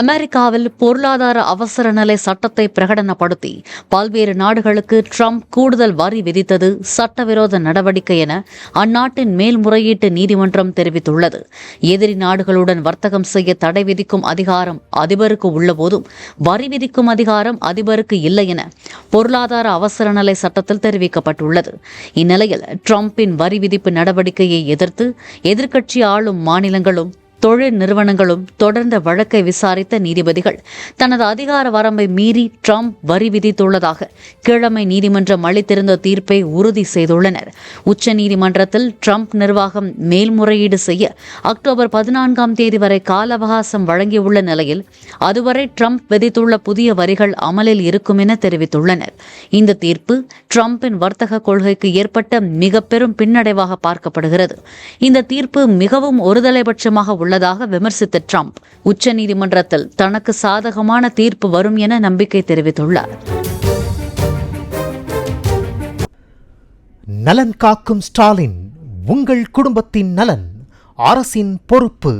அமெரிக்காவில் பொருளாதார அவசர நிலை சட்டத்தை பிரகடனப்படுத்தி பல்வேறு நாடுகளுக்கு ட்ரம்ப் கூடுதல் வரி விதித்தது சட்டவிரோத நடவடிக்கை என அந்நாட்டின் மேல்முறையீட்டு நீதிமன்றம் தெரிவித்துள்ளது. எதிரி நாடுகளுடன் வர்த்தகம் செய்ய தடை விதிக்கும் அதிகாரம் அதிபருக்கு உள்ளபோதும் வரி விதிக்கும் அதிகாரம் அதிபருக்கு இல்லை என பொருளாதார அவசர நிலை சட்டத்தில் தெரிவிக்கப்பட்டுள்ளது. இந்நிலையில் ட்ரம்பின் வரி விதிப்பு நடவடிக்கையை எதிர்த்து எதிர்க்கட்சி ஆளும் மாநிலங்களும் தொழில் நிறுவனங்களும் தொடர்ந்த வழக்கை விசாரித்த நீதிபதிகள். தனது அதிகார வரம்பை மீறி ட்ரம்ப் வரி விதித்துள்ளதாக கிழமை நீதிமன்றம் அளித்திருந்த தீர்ப்பை உறுதி செய்துள்ளனர். உச்சநீதிமன்றத்தில் ட்ரம்ப் நிர்வாகம் மேல்முறையீடு செய்ய அக்டோபர் பதினான்காம் தேதி வரை கால அவகாசம் வழங்கியுள்ள நிலையில் அதுவரை ட்ரம்ப் விதித்துள்ள புதிய வரிகள் அமலில் இருக்கும் என தெரிவித்துள்ளனர். இந்த தீர்ப்பு ட்ரம்பின் வர்த்தக கொள்கைக்கு ஏற்பட்ட மிக பெரும் பின்னடைவாக பார்க்கப்படுகிறது. இந்த தீர்ப்பு மிகவும் ஒருதலைபட்சமாக உள்ள உள்ளதாக விமர்சித்த ட்ரம்ப் உச்சநீதிமன்றத்தில் தனக்கு சாதகமான தீர்ப்பு வரும் என நம்பிக்கை தெரிவித்துள்ளார். நலன் காக்கும் ஸ்டாலின் உங்கள் குடும்பத்தின் நலன் அரசின் பொறுப்பு.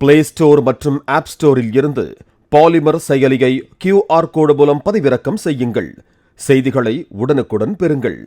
பிளே ஸ்டோர் மற்றும் ஆப் ஸ்டோரில் இருந்து பாலிமர் செயலியை கியூஆர் கோடு மூலம் பதிவிறக்கம் செய்யுங்கள். செய்திகளை உடனுக்குடன் பெறுங்கள்.